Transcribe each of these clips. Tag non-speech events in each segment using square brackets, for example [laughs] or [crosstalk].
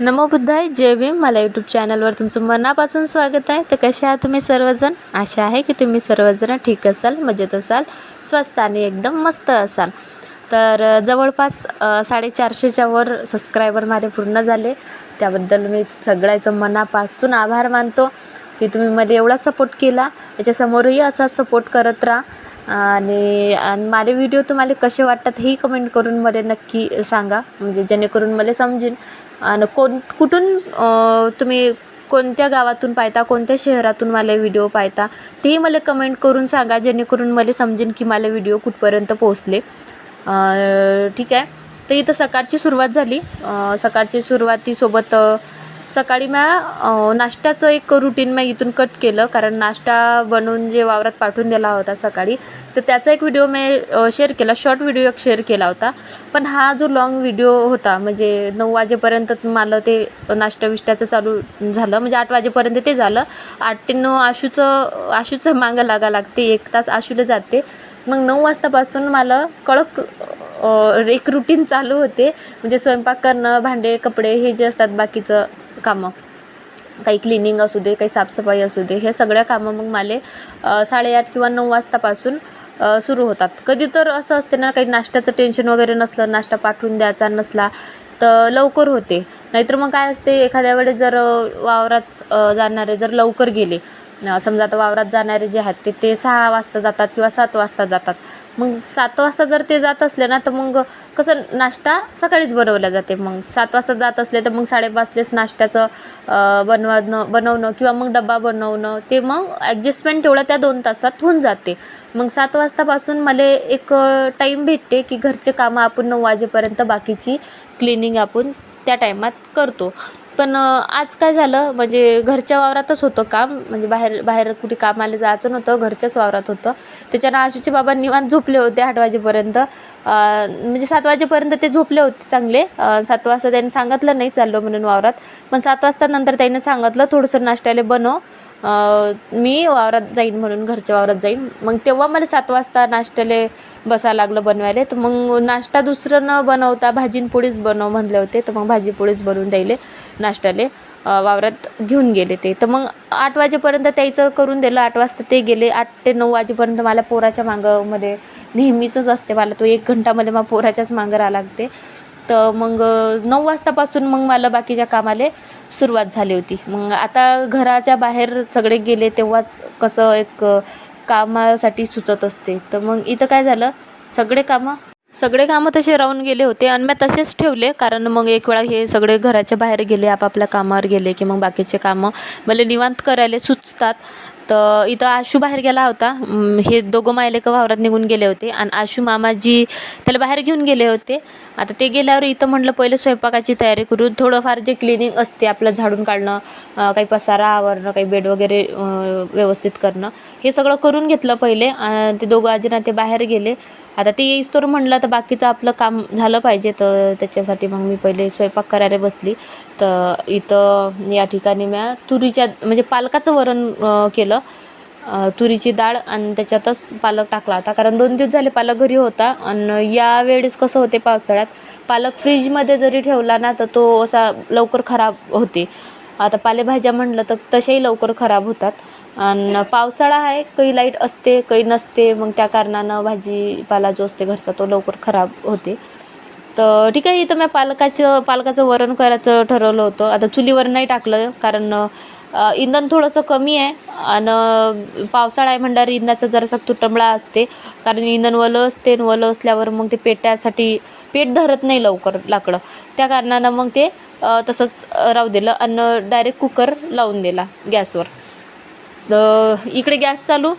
नमो बुद्धाय जय भीम. मला यूट्यूब चॅनलवर तुमचं मनापासून स्वागत आहे. तर कसे आहात तुम्ही सर्वजण? आशा आहे की तुम्ही सर्वजण ठीक असाल मजेत असाल स्वस्त आणि एकदम मस्त असाल. तर जवळपास साडेचारशेच्या वर सबस्क्रायबर माझे पूर्ण झाले. त्याबद्दल मी सगळ्याचं मनापासून आभार मानतो की तुम्ही मध्ये एवढा सपोर्ट केला. त्याच्यासमोरही असा सपोर्ट करत राहा. आणि आणि माझे व्हिडिओ तुम्हाला कसे वाटतात हेही कमेंट करून मला नक्की सांगा. म्हणजे जेणेकरून मला समजेल. आणि कोण कुठून तुम्ही कोणत्या गावातून पाहता कोणत्या शहरातून मला व्हिडिओ पाहता तेही मला कमेंट करून सांगा. जेणेकरून मला समजेन की मला व्हिडिओ कुठपर्यंत पोहोचले. ठीक आहे. तर इथं सकाळची सुरुवात झाली. सकाळची सुरुवातीसोबत सकाळी म्या नाश्त्याचं एक रुटीन मी इथून कट केलं. कारण नाश्ता बनवून जे वावरात पाठवून दिला होता सकाळी तर त्याचा एक व्हिडिओ मी शेअर केला. शॉर्ट व्हिडिओ एक शेअर केला होता. पण हा जो लॉंग व्हिडिओ होता म्हणजे नऊ वाजेपर्यंत मला ते नाश्ता विष्ट्याचं चालू झालं. म्हणजे आठ वाजेपर्यंत ते झालं. आठ ते नऊ आशूचं आशूचं मागं लागा लागते. एक तास आशूला जाते. मग नऊ वाजतापासून मला कळक एक रुटीन चालू होते. म्हणजे स्वयंपाक करणं भांडे कपडे हे जे असतात बाकीचं कामं. काही क्लिनिंग असू दे काही साफसफाई असू दे हे सगळ्या कामं मग माले साडेआठ किंवा नऊ वाजतापासून सुरू होतात. कधी तर असं असते ना काही नाश्त्याचं टेन्शन वगैरे नसलं नाश्ता पाठवून द्यायचा नसला तर लवकर होते. नाहीतर मग काय असते एखाद्या वेळेस जर वावरात जाणारे जर लवकर गेले समजा आता वावरात जाणारे जे आहेत ते ते सहा वाजता जातात किंवा सात वाजता जातात. मग सात वाजता जर ते जात असले ना तर मग कसं नाश्ता सकाळीच बनवला जाते. मग सात वाजता जात असले तर मग साडेपाचलेच नाश्त्याचं बनवणं बनवणं किंवा मग डब्बा बनवणं ते मग ॲडजस्टमेंट तेवढं त्या दोन तासात होऊन जाते. मग सात वाजतापासून मला एक टाईम भेटते की घरचे कामं आपण नऊ वाजेपर्यंत बाकीची क्लिनिंग आपण त्या टायमात करतो. पण आज काय झालं? म्हणजे घरच्या वावरातच होतं काम. म्हणजे बाहेर बाहेर कुठे कामाला जायचं नव्हतं. घरच्याच वावरात होतं. त्याच्यानं आशूचे बाबा निवांत झोपले होते आठ वाजेपर्यंत. म्हणजे सात वाजेपर्यंत ते झोपले होते चांगले. सात वाजता त्यांनी सांगितलं नाही चाललो म्हणून वावरात. पण सात वाजता नंतर त्यांनी सांगितलं थोडंसं नाश्त्याला बनव. मी वावरात जाईन म्हणून घरच्या वावरात जाईन. मग तेव्हा मला सात वाजता नाश्त्याला बसायला लागलं बनवायला. तर मग नाश्ता दुसरं न बनवता भाजीन पोळीच बनव म्हणले होते. तर मग भाजी पोळीच बनवून द्यायले नाश्त्याले. वावरात घेऊन गेले ते. तर मग आठ वाजेपर्यंत त्याचं करून दिलं. आठ वाजता ते गेले. आठ ते नऊ वाजेपर्यंत मला पोराच्या मागं नेहमीचंच असते. मला तो एक घंटा मला मग पोराच्याच मागं राहा लागते. तर मग नऊ वाजतापासून मग मला बाकीच्या कामाला सुरुवात झाली होती. मग आता घराच्या बाहेर सगळे गेले तेव्हाच कसं एक कामासाठी सुचत असते. तर मग इथं काय झालं सगळे कामं सगळे कामं तसे राहून गेले होते आणि मी तसेच ठेवले. कारण मग एक वेळा हे सगळे घराच्या बाहेर गेले आपापल्या कामावर गेले की मग बाकीचे कामं मला निवांत करायला सुचतात. तर इथं आशू बाहेर गेला होता. हे दोघं मायलेकं वावरात निघून गेले होते आणि आशू मामाजी त्याला बाहेर घेऊन गेले होते. आता ते गेल्यावर इथं म्हटलं पहिले स्वयंपाकाची तयारी करू. थोडंफार जे क्लिनिंग असते आपलं झाडून काढणं काही पसारा आवरणं काही बेड वगैरे व्यवस्थित करणं हे सगळं करून घेतलं पहिले. ते दोघं आजीना ते बाहेर गेले. आता ते येईस्तोवर म्हणलं तर बाकीचं आपलं काम झालं पाहिजे तर त्याच्यासाठी मग मी पहिले स्वयंपाक करायला बसली. तर इथं या ठिकाणी म्या तुरीच्या म्हणजे पालकाचं वरण केलं. तुरीची डाळ आणि त्याच्यातच पालक टाकला होता. कारण दोन दिवस झाले पालक घरी होता आणि यावेळेस कसं होते पावसाळ्यात पालक फ्रीजमध्ये जरी ठेवला ना तर तो असा लवकर खराब होते. आता पालेभाज्या म्हणलं तर तशाही लवकर खराब होतात. आणि पावसाळा आहे काही लाइट असते काही नसते मग त्या कारणानं भाजीपाला जो असते घरचा तो लवकर खराब होते. तर ठीक आहे इथं मी पालकाचं पालकाचं वरण करायचं ठरवलं होतं. आता चुलीवर नाही टाकलं कारण इंधन थोडंसं कमी आहे. आणि पावसाळा आहे म्हणल्यावर इंधनाचा जरासा तुटंबळा असते. कारण इंधन वलं असते आणि वलं असल्यावर मग ते पेटासाठी पेट धरत नाही लवकर लाकडं. त्या कारणानं मग ते तसंच राहू दिलं. आणि डायरेक्ट कुकर लावून दिला गॅसवर. तर इकडे गॅस चालू.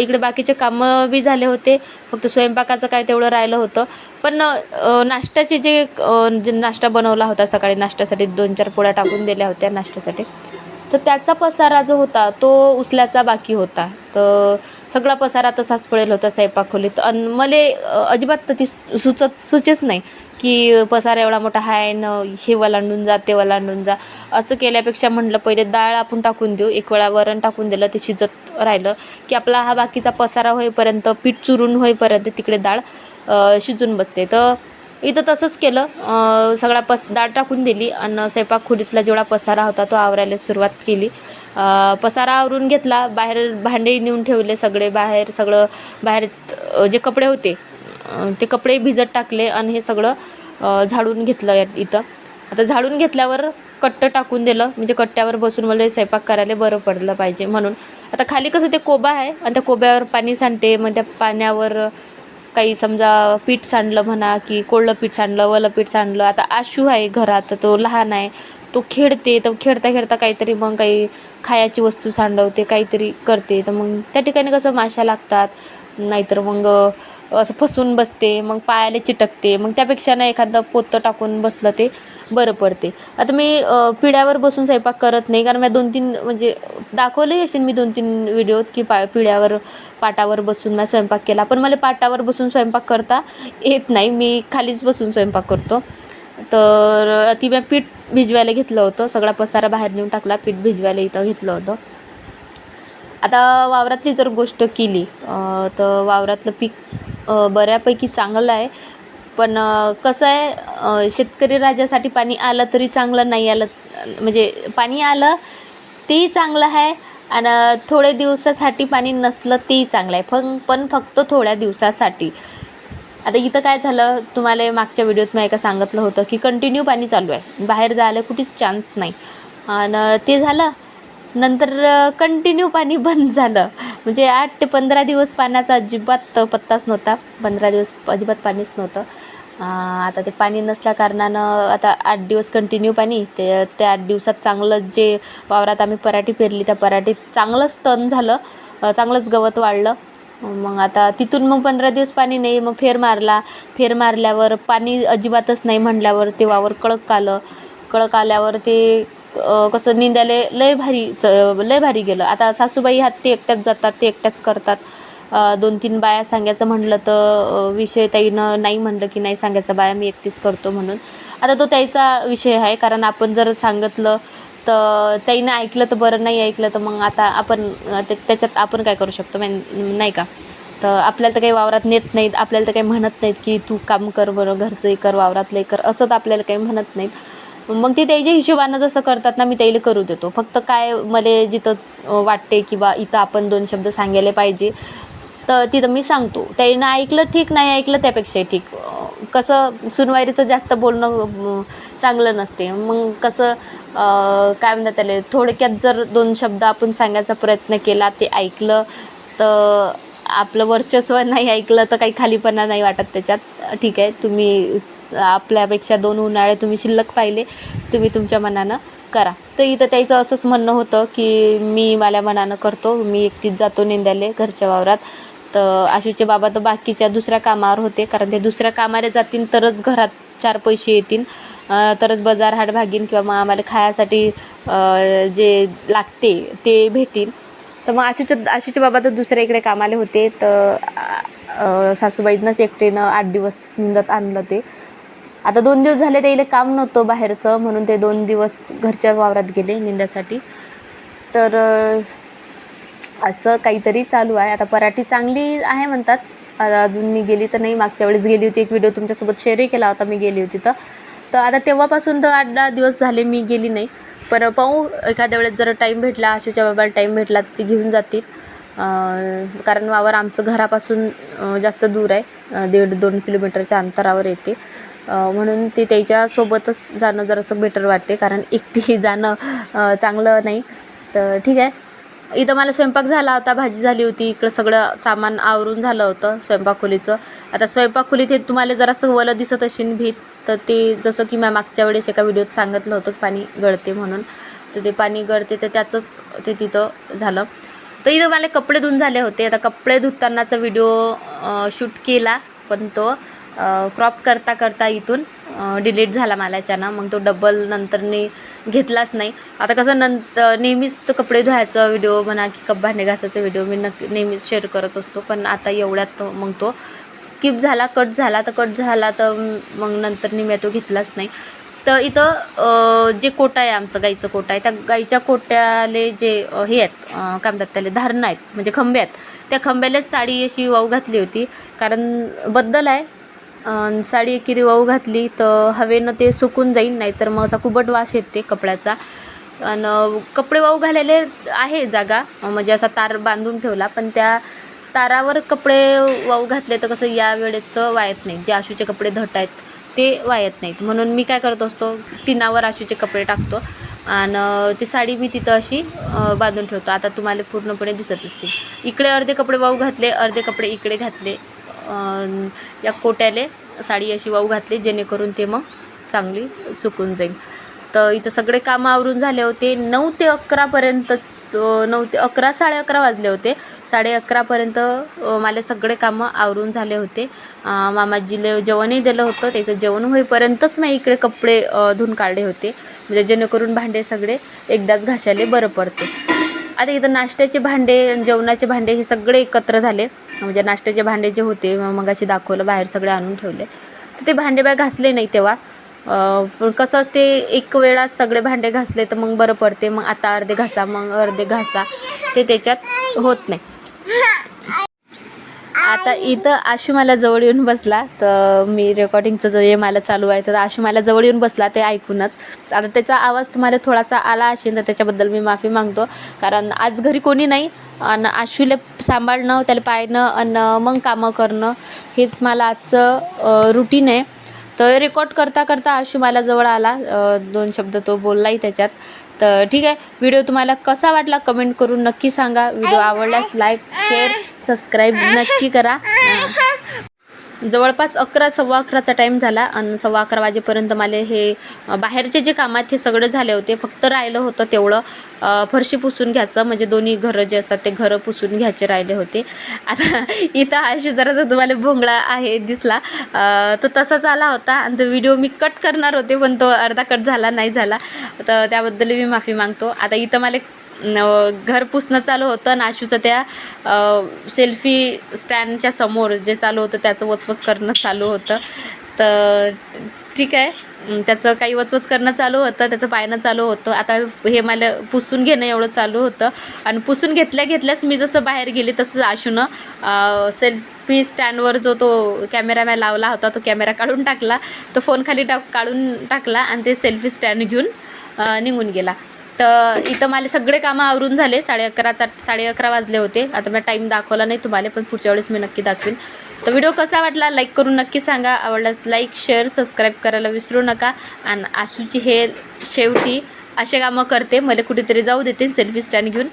इकडे बाकीचे कामं बी झाले होते. फक्त स्वयंपाकाचं काय तेवढं राहिलं होतं. पण नाश्त्याचे जे नाश्ता बनवला होता सकाळी नाश्त्यासाठी दोन चार पोळ्या टाकून दिल्या होत्या नाश्त्यासाठी. तर त्याचा पसारा जो होता तो उचल्याचा बाकी होता. तर सगळा पसारा तसाच पडेल होता स्वयंपाक खोलीत. आणि मला अजिबात ती सुचत सुचेच नाही. की पसारा एवढा मोठा आहे न हे वलांडून जा ते वलांडून जा. असं केल्यापेक्षा म्हटलं पहिले डाळ आपण टाकून देऊ. एक वेळा वरण टाकून दिलं ते शिजत राहिलं. की आपला हा बाकीचा पसारा होईपर्यंत पीठ चुरून होईपर्यंत तिकडे डाळ शिजून बसते. तर इथं तसंच केलं. सगळा पस डाळ टाकून दिली आणि स्वयंपाक खोलीतला जेवढा पसारा होता तो आवरायला सुरुवात केली. पसारा आवरून घेतला. बाहेर भांडे नेऊन ठेवले सगळे. बाहेर सगळं बाहेर जे कपडे होते ते कपडे भिजत टाकले आणि हे सगळं झाडून घेतलं इथं. आता झाडून घेतल्यावर कट्ट टाकून दिलं म्हणजे कट्ट्यावर बसून मला स्वयंपाक करायला बरं पडलं पाहिजे म्हणून. आता खाली कसं ते कोबा आहे आणि त्या कोब्यावर पाणी सांडते मग त्या पाण्यावर काही समजा पीठ सांडलं म्हणा की कोळलं पीठ सांडलं वलं पीठ सांडलं. आता आशू आहे घरात तो लहान आहे तो खेळते तर खेळता खेळता काहीतरी मग काही खायची वस्तू सांडवते काहीतरी करते. तर मग त्या ठिकाणी कसं माशा लागतात नाहीतर मग असं फसून बसते मग पायाला चिटकते मग त्यापेक्षा ना एखादं पोतं टाकून बसलं ते बरं पडते. आता मी पिढ्यावर बसून स्वयंपाक करत नाही कारण मी दोन तीन म्हणजे दाखवलंही असेल मी दोन तीन व्हिडिओत की पा पिढ्यावर पाटावर बसून मी स्वयंपाक केला. पण मला पाटावर बसून स्वयंपाक करता येत नाही. मी खालीच बसून स्वयंपाक करतो. तर ती मी पीठ भिजवायला घेतलं होतं. सगळा पसारा बाहेर नेऊन टाकला पीठ भिजवायला इथं घेतलं होतं. आता वावरातली जर गोष्ट केली तर वावरातलं पीक बऱ्यापैकी चांगलं आहे. पण कसं आहे शेतकरी राजासाठी पाणी आलं तरी चांगलं नाही आलं म्हणजे पाणी आलं तेही चांगलं आहे आणि थोडे दिवसासाठी पाणी नसलं तेही चांगलं आहे. पण पण फक्त थोड्या दिवसासाठी. आता इथं काय झालं तुम्हाला मागच्या व्हिडिओत मी एका सांगितलं होतं की कंटिन्यू पाणी चालू आहे. बाहेर जायला कुठेच चान्स नाही. आणि ते झालं. नंतर कंटिन्यू पाणी [laughs] बंद झालं. म्हणजे आठ ते पंधरा दिवस पाण्याचा अजिबात पत्ताच नव्हता. पंधरा दिवस अजिबात पाणीच नव्हतं. आता ते पाणी नसल्या कारणानं आता आठ दिवस कंटिन्यू पाणी. ते त्या आठ दिवसात चांगलं जे वावरात आम्ही पराठी पेरली त्या पराठीत चांगलंच तण झालं. चांगलंच गवत वाढलं मग आता तिथून मग पंधरा दिवस पाणी नाही मग फेर मारला. फेर मारल्यावर पाणी अजिबातच नाही म्हणल्यावर ते वावर कळक आलं. कळक आल्यावर ते कसं निंद्याले लय भारी च लय भारी गेलं. आता सासूबाई हात ते एकट्याच जातात ते एकट्याच करतात. दोन तीन बाया सांगायचं म्हणलं तर विषय ताईनं नाही म्हणलं की नाही सांगायचं बाया मी एकटीच करतो म्हणून. आता तो त्याचा विषय आहे कारण आपण जर सांगितलं तर ताईनं ऐकलं तर बरं नाही ऐकलं तर मग आता आपण ते- त्याच्यात आपण काय करू शकतो? मॅन नाही का? तर आपल्याला तर काही वावरात नेत नाहीत आपल्याला तर काही म्हणत नाहीत की तू काम कर बरं घरचंही कर वावरातलंही कर असं तर आपल्याला काही म्हणत नाहीत. मग ते त्याच्या हिशोबानं जसं करतात ना मी त्याला करू देतो. फक्त काय मला जिथं वाटते किंवा इथं आपण दोन शब्द सांगायला पाहिजे तर तिथं मी सांगतो. त्यानं ऐकलं ठीक नाही ऐकलं त्यापेक्षाही ठीक. कसं सुनवारीचं जास्त बोलणं चांगलं नसते. मग कसं काय म्हणतात त्याला थोडक्यात जर दोन शब्द आपण सांगायचा प्रयत्न केला ते ऐकलं तर आपलं वर्चस्व नाही ऐकलं तर काही खालीपणा नाही वाटत त्याच्यात. ठीक आहे तुम्ही आपल्यापेक्षा दोन उन्हाळे तुम्ही शिल्लक पाहिले तुम्ही तुमच्या मनानं करा. तर इथं त्याचं असंच म्हणणं होतं की मी माझ्या मनानं करतो मी एकटीच जातो निंद्याले घरच्या वावरात. तर आशूचे बाबा तर बाकीच्या दुसऱ्या कामावर होते कारण ते दुसऱ्या कामाला जातील तरच घरात चार पैसे येतील. तरच बाजार हाट भागीन किंवा मग आम्हाला खायासाठी जे लागते ते भेटील तर मग आशूच्या आशूचे बाबा तर दुसऱ्या इकडे कामाले होते तर सासूबाईंनाच एकटीनं आठ दिवस निंदत आणलं ते. आता दोन दिवस झाले त्याला काम नव्हतं बाहेरचं म्हणून ते दोन दिवस घरच्या वावरात गेले निंदासाठी. तर असं काहीतरी चालू आहे. आता पराठी चांगली आहे म्हणतात. आता अजून मी गेली तर नाही मागच्या वेळेस गेली होती एक व्हिडिओ तुमच्यासोबत शेअरही केला होता मी गेली होती तर. तर आता तेव्हापासून तर आठ दहा दिवस झाले मी गेली नाही. पर पाहू एखाद्या वेळेस जर टाईम भेटला आशूच्या बाबाला टाईम भेटला तर ती घेऊन जातील. कारण वावर आमचं घरापासून जास्त दूर आहे. दीड दोन किलोमीटरच्या अंतरावर येते. म्हणून ते त्याच्यासोबतच जाणं जरासं बेटर वाटते. कारण एकटी [laughs] जाणं चांगलं नाही. तर ठीक आहे. इथं मला स्वयंपाक झाला होता भाजी झाली होती. इकडं सगळं सामान आवरून झालं होतं स्वयंपाक खोलीचं आता स्वयंपाक खोलीत हे तुम्हाला जरासं वलं दिसत असेल भीत तर ते जसं की मी मागच्या वेळेस एका व्हिडिओत सांगितलं होतं पाणी गळते म्हणून. तर ते पाणी गळते तर त्याचंच ते तिथं झालं. तर इथं मला कपडे धुवून झाले होते. आता कपडे धुतानाचा व्हिडिओ शूट केला पण तो क्रॉप करता करता इथून डिलीट झाला मला याच्यानं मग तो डबल नंतरनी घेतलाच नाही. आता कसं नंतर नेहमीच कपडे धुवायचं व्हिडिओ म्हणा की कप भांडे घासायचा व्हिडिओ मी नक्की नेहमीच शेअर करत असतो. पण आता एवढ्यात मग तो स्किप झाला कट झाला. तर कट झाला तर मग नंतर मी तो घेतलाच नाही. तर इथं जे कोटा आहे आमचं गाईचं कोटा आहे त्या गाईच्या कोट्याले जे हे आहेत काय म्हणतात त्याले धारणं आहेत म्हणजे खंबे आहेत. त्या खंब्यालाच साडी अशी वाऊ घातली होती. कारण बद्दल आहे साडी एकेरी वाहू घातली तर हवेनं ते सुकून जाईल नाहीतर मग असा कुबट वास येते कपड्याचा. आणि कपडे वाहू घालायले आहे जागा म्हणजे असा तार बांधून ठेवला पण त्या तारावर कपडे वाहू घातले तर कसं या वेळेचं वायत नाही. जे आशूचे कपडे धट आहेत ते वायत नाहीत. म्हणून मी काय करत असतो टिनावर आशूचे कपडे टाकतो आणि ती साडी मी तिथं अशी बांधून ठेवतो. आता तुम्हाला पूर्णपणे दिसत असते इकडे अर्धे कपडे वाहू घातले अर्धे कपडे इकडे घातले. या कोट्याले साडी अशी वाऊ घातली जेणेकरून ते मग चांगली सुकून जाईल. तर इथं सगळे कामं आवरून झाले होते. नऊ ते अकरापर्यंत नऊ ते अकरा साडे अकरा वाजले होते. साडे अकरापर्यंत मला सगळे कामं आवरून झाले होते. मामाजीला जेवणही दिलं होतं. त्याचं जेवण होईपर्यंतच मी इकडे कपडे धुऊन धुवून काढले होते. म्हणजे जेणेकरून भांडे सगळे एकदाच घासायला बरं पडते. आता इथं नाश्त्याचे भांडे जेवणाचे भांडे हे सगळे एकत्र झाले. म्हणजे नाश्त्याचे भांडे जे होते मग अशी दाखवलं बाहेर सगळे आणून ठेवले. तर ते भांडे बाय घासले नाही तेव्हा. पण कसं असते एक वेळा सगळे भांडे घासले तर मग बरं पडते. मग आता अर्धे घासा मग अर्धे घासा. ते त्याच्यात होत नाही. आता इथं आशू मला जवळ येऊन बसला. तर मी रेकॉर्डिंगचं जे मला चालू आहे तर आशू मला जवळ येऊन बसला ते ऐकूनच. आता त्याचा आवाज तुम्हाला थोडासा आला असेल तर त्याच्याबद्दल मी माफी मागतो. कारण आज घरी कोणी नाही आणि आशूला सांभाळणं त्याला पाहणं आणि मग कामं करणं हेच मला आजचं रुटीन आहे. तर रेकॉर्ड करता करता आशू मला जवळ आला. दोन शब्द तो बोललाही त्याच्यात. तर ठीक आहे व्हिडिओ तुम्हाला कसा वाटला कमेंट करून नक्की सांगा. व्हिडिओ आवडल्यास लाईक शेअर सबस्क्राईब नक्की करा. [laughs] जवळपास अकरा सव्वा अकराचा टाईम झाला आणि सव्वा अकरा वाजेपर्यंत मला हे बाहेरचे जे काम आहेत हे सगळं झाले होते. फक्त राहिलं होतं तेवढं फरशी पुसून घ्यायचं. म्हणजे दोन्ही घरं जे असतात ते घरं पुसून घ्यायचे राहिले होते. आता [laughs] इथं अशी शेजाराचा तुम्हाला भोंगळा आहे दिसला. तो तसाच आला होता. आणि तो व्हिडिओ मी कट करणार होते पण तो अर्धा कट झाला नाही झाला. तर त्याबद्दल मी माफी मागतो. आता इथं मला घर पुसणं चालू होतं. आणि आशूचं त्या सेल्फी स्टँडच्या समोर जे चालू होतं त्याचं वचवच करणं चालू होतं. तर ठीक आहे. त्याचं काही वचवच करणं चालू होतं त्याचं पायणं चालू होतं. आता हे मला पुसून घेणं एवढं चालू होतं. आणि पुसून घेतल्या घेतल्याच मी जसं बाहेर गेले तसं आशूनं सेल्फी स्टँडवर जो तो कॅमेरामॅन लावला होता तो कॅमेरा काढून टाकला. तो फोन खाली टाक काढून टाकला आणि ते सेल्फी स्टँड घेऊन निघून गेला. तर इथं मला सगळे कामं आवरून झाले. साडे अकराचा साडे अकरा वाजले होते. आता मला टाईम दाखवला नाही तुम्हाला पण पुढच्या वेळेस मी नक्की दाखवेल तर व्हिडिओ कसा वाटला? लाईक करून नक्की सांगा. आवडल्यास लाईक शेअर सबस्क्राईब करायला विसरू नका. आणि आशूची हे शेवटी असे कामं करते. मला कुठेतरी जाऊ देते सेल्फी स्टँड घेऊन.